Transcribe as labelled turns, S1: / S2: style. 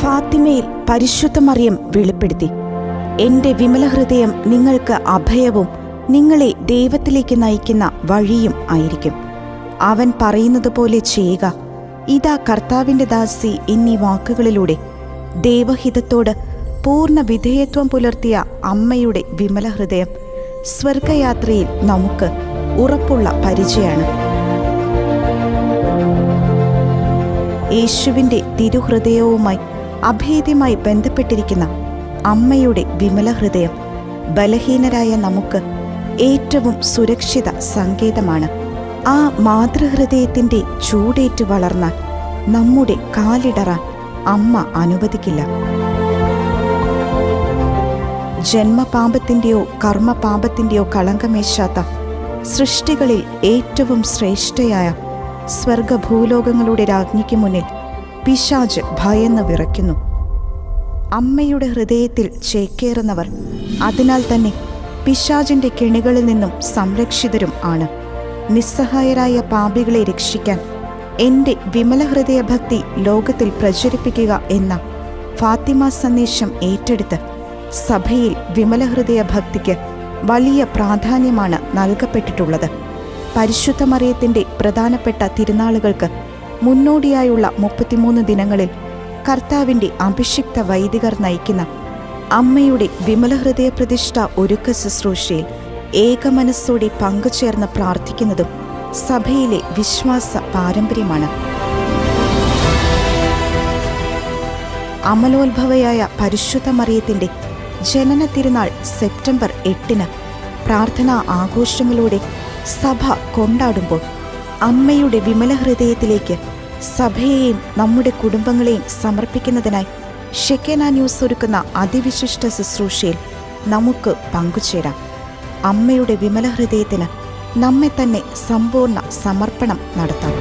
S1: ഫാത്തിമയിൽ പരിശുദ്ധ മറിയം വെളിപ്പെടുത്തി. എന്റെ വിമല ഹൃദയം നിങ്ങൾക്ക് അഭയവും നിങ്ങളെ ദൈവത്തിലേക്ക് നയിക്കുന്ന വഴിയും ആയിരിക്കും. അവൻ പറയുന്നത് പോലെ ചെയ്യുക. ഇതാ കർത്താവിന്റെ ദാസി എന്നീ വാക്കുകളിലൂടെ ദൈവഹിതത്തോട് പൂർണ വിധേയത്വം പുലർത്തിയ അമ്മയുടെ വിമല ഹൃദയം സ്വർഗയാത്രയിൽ നമുക്ക് ഉറപ്പുള്ള പരിചയമാണ്. യേശുവിന്റെ തിരുഹൃദയവുമായി അഭേദ്യമായി ബന്ധപ്പെട്ടിരിക്കുന്ന അമ്മയുടെ വിമല ഹൃദയം ബലഹീനരായ നമുക്ക് ഏറ്റവും സുരക്ഷിത സങ്കേതമാണ്. ആ മാതൃഹൃദയത്തിന്റെ ചൂടേറ്റ് വളർന്നാൽ നമ്മുടെ കാലിടറാൻ അമ്മ അനുവദിക്കില്ല. ജന്മപാപത്തിന്റെയോ കർമ്മപാപത്തിന്റെയോ കളങ്കമേശാത്ത സൃഷ്ടികളിൽ ഏറ്റവും ശ്രേഷ്ഠയായ സ്വർഗഭൂലോകങ്ങളുടെ രാജ്ഞിക്ക് മുന്നിൽ പിശാജ് ഭയന്ന് വിറയ്ക്കുന്നു. അമ്മയുടെ ഹൃദയത്തിൽ ചേക്കേറുന്നവർ അതിനാൽ തന്നെ പിശാജിന്റെ കെണികളിൽ നിന്നും സംരക്ഷിതരും ആണ്. നിസ്സഹായരായ പാപികളെ രക്ഷിക്കാൻ എന്റെ വിമല ഹൃദയഭക്തി ലോകത്തിൽ പ്രചരിപ്പിക്കുക എന്ന ഫാത്തിമ സന്ദേശം ഏറ്റെടുത്ത് സഭയിൽ വിമല ഹൃദയ ഭക്തിക്ക് വലിയ പ്രാധാന്യമാണ് നൽകപ്പെട്ടിട്ടുള്ളത്. പരിശുദ്ധ മറിയത്തിന്റെ പ്രധാനപ്പെട്ട തിരുനാളുകൾക്ക് മുന്നോടിയായുള്ള മുപ്പത്തിമൂന്ന് ദിനങ്ങളിൽ കർത്താവിന്റെ അഭിഷിക്ത വൈദികർ നയിക്കുന്ന അമ്മയുടെ വിമലഹൃദയ പ്രതിഷ്ഠ ഒരുക്ക ശുശ്രൂഷയിൽ ഏകമനസ്സോടെ പങ്കുചേർന്ന് പ്രാർത്ഥിക്കുന്നതും സഭയിലെ വിശ്വാസ പാരമ്പര്യമാണ്. അമലോത്ഭവയായ പരിശുദ്ധ മറിയത്തിന്റെ ജനന തിരുനാൾ സെപ്റ്റംബർ എട്ടിന് പ്രാർത്ഥനാ ആഘോഷങ്ങളോടെ സഭ കൊണ്ടാടുമ്പോൾ അമ്മയുടെ വിമല ഹൃദയത്തിലേക്ക് സഭയെയും നമ്മുടെ കുടുംബങ്ങളെയും സമർപ്പിക്കുന്നതിനായി ഷെക്കേന ന്യൂസ് ഒരുക്കുന്ന അതിവിശിഷ്ട ശുശ്രൂഷയിൽ നമുക്ക് പങ്കുചേരാം. അമ്മയുടെ വിമല ഹൃദയത്തിന് നമ്മെ തന്നെ സമ്പൂർണ സമർപ്പണം നടത്താം.